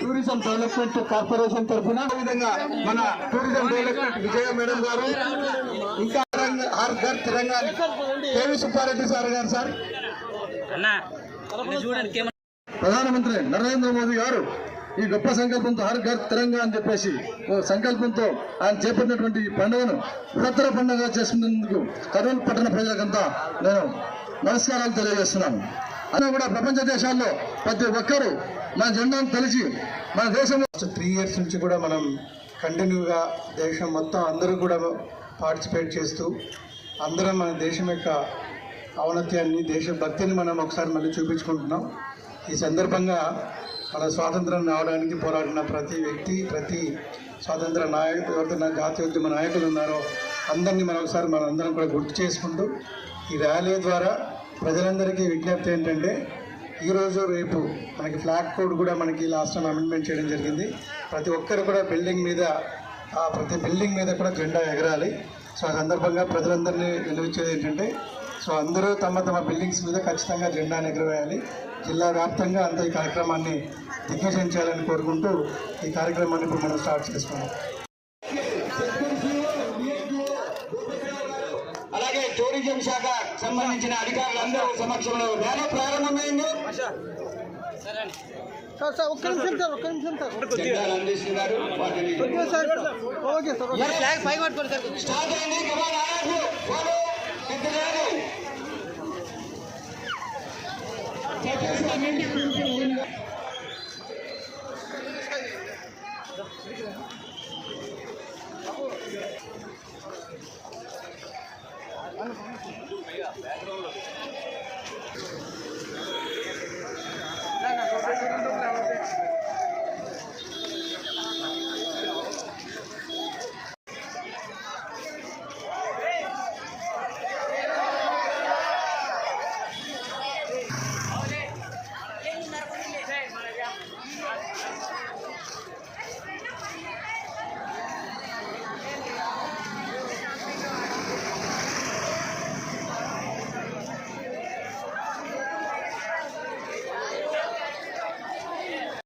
Tourism development corporation తరఫున విధంగా మన టూరిజం డెవలప్మెంట్ విజయ మేడం గారు ఇంకా హర్ ఘర్ తిరంగా కేవీ సుబ్బారెడ్డి సార్ గారు సార్. ప్రధానమంత్రి నరేంద్ర మోదీ గారు ఈ గొప్ప సంకల్పంతో హర్ ఘర్ తిరంగా అని చెప్పేసి ఓ సంకల్పంతో ఆయన చేపట్టినటువంటి ఈ పండుగను బృహత్తర పండుగ చేసుకున్నందుకు కర్నూలు పట్టణ ప్రజలకంతా నేను నమస్కారాలు తెలియజేస్తున్నాను. అలా కూడా ప్రపంచ దేశాల్లో ప్రతి ఒక్కరూ మన జెండాను తెలిసి మన దేశంలో త్రీ ఇయర్స్ నుంచి కూడా మనం కంటిన్యూగా దేశం మొత్తం అందరూ కూడా పార్టిసిపేట్ చేస్తూ అందరం మన దేశం యొక్క ఔన్నత్యాన్ని దేశభక్తిని మనం ఒకసారి మళ్ళీ చూపించుకుంటున్నాం. ఈ సందర్భంగా మన స్వాతంత్రం రావడానికి పోరాడిన ప్రతి వ్యక్తి ప్రతి స్వాతంత్ర నాయకుడు ఎవరైతే నా జాతీయోద్యమ నాయకులు ఉన్నారో అందరినీ మనం ఒకసారి మనందరం అందరం కూడా గుర్తు చేసుకుంటూ ఈ ర్యాలీ ద్వారా ప్రజలందరికీ విజ్ఞప్తి ఏంటంటే ఈరోజు రేపు మనకి ఫ్లాగ్ కోడ్ కూడా మనకి లాస్ట్ టైం అమెండ్మెంట్ చేయడం జరిగింది. ప్రతి ఒక్కరు కూడా బిల్డింగ్ మీద ప్రతి బిల్డింగ్ మీద కూడా జెండా ఎగరాలి. సో ఆ సందర్భంగా ప్రజలందరినీ వినిపించేది ఏంటంటే సో అందరూ తమ తమ బిల్డింగ్స్ మీద ఖచ్చితంగా జెండాను ఎగరవేయాలి. జిల్లా వ్యాప్తంగా అంత ఈ కార్యక్రమాన్ని దిగ్విజయం చేయాలని కోరుకుంటూ ఈ కార్యక్రమాన్ని ఇప్పుడు మనం స్టార్ట్ చేసుకున్నాం అలాగే టూరిజం శాఖ సంబంధించిన అధికారులందరూ సమక్షంలో ర్యాలీ ప్రారంభమైంది. సార్ సార్ ఒక్క నిమిషం సార్ ఒక్క నిమిషం సార్. జెండాలు అందిస్తున్నారు ఓకే సార్. ఫ్లాగ్ పట్టుకోండి సార్. స్టార్ట్ అయింది.